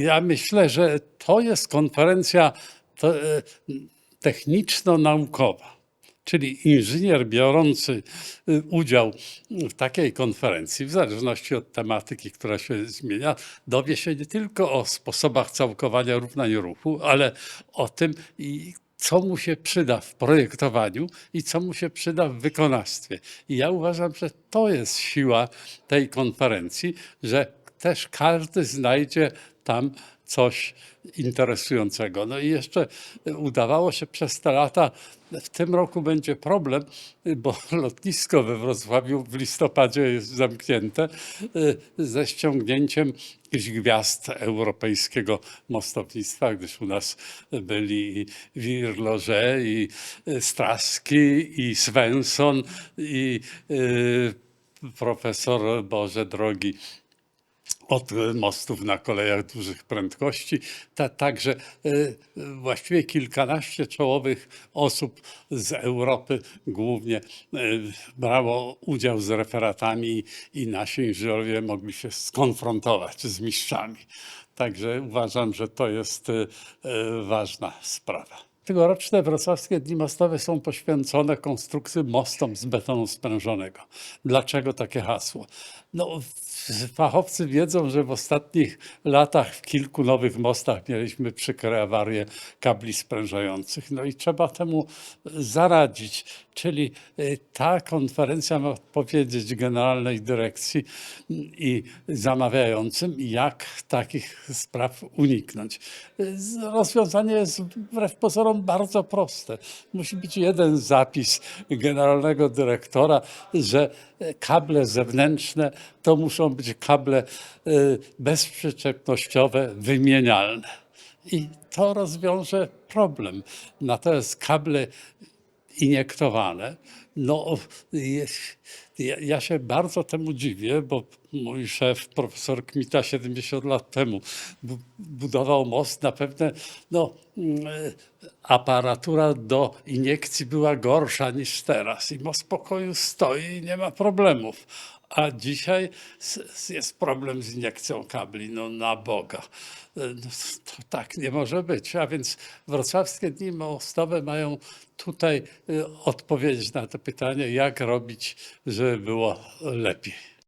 Ja myślę, że to jest konferencja e, techniczno-naukowa. Czyli inżynier biorący y, udział w takiej konferencji, w zależności od tematyki, która się zmienia, dowie się nie tylko o sposobach całkowania równań ruchu, ale o tym, co mu się przyda w projektowaniu i co mu się przyda w wykonawstwie. I ja uważam, że to jest siła tej konferencji, że też każdy znajdzie tam coś interesującego. No i jeszcze udawało się przez te lata, w tym roku będzie problem, bo lotnisko we Wrocławiu w listopadzie jest zamknięte y, ze ściągnięciem jakichś gwiazd europejskiego mostownictwa, gdyż u nas byli i Wirloże, i Straski, i Svensson, i y, profesor Boże Drogi od mostów na kolejach dużych prędkości. Ta, także e, właściwie kilkanaście czołowych osób z Europy głównie e, brało udział z referatami i nasi inżynierowie mogli się skonfrontować z mistrzami. Także uważam, że to jest e, ważna sprawa. Tegoroczne wrocławskie Dni Mostowe są poświęcone konstrukcji mostom z betonu sprężonego. Dlaczego takie hasło? No, fachowcy wiedzą, że w ostatnich latach w kilku nowych mostach mieliśmy przykre awarie kabli sprężających. No i trzeba temu zaradzić. Czyli y, ta konferencja ma powiedzieć Generalnej Dyrekcji i zamawiającym, jak takich spraw uniknąć. Y, Rozwiązanie jest wbrew pozorom bardzo proste. Musi być jeden zapis generalnego dyrektora, że y, kable zewnętrzne to muszą być kable y, bezprzyczepnościowe, wymienialne. I to rozwiąże problem. Natomiast kable iniektowane. No, ja, ja się bardzo temu dziwię, bo mój szef, profesor Kmita, 70 lat temu bu- budował most na pewne, no, mm, aparatura do iniekcji była gorsza niż teraz i most pokoju stoi i nie ma problemów. A dzisiaj jest problem z iniekcją kabli, no na Boga. E, no, To tak nie może być. A więc wrocławskie dni mostowe mają tutaj e, odpowiedzieć na to pytanie, jak robić, żeby było lepiej.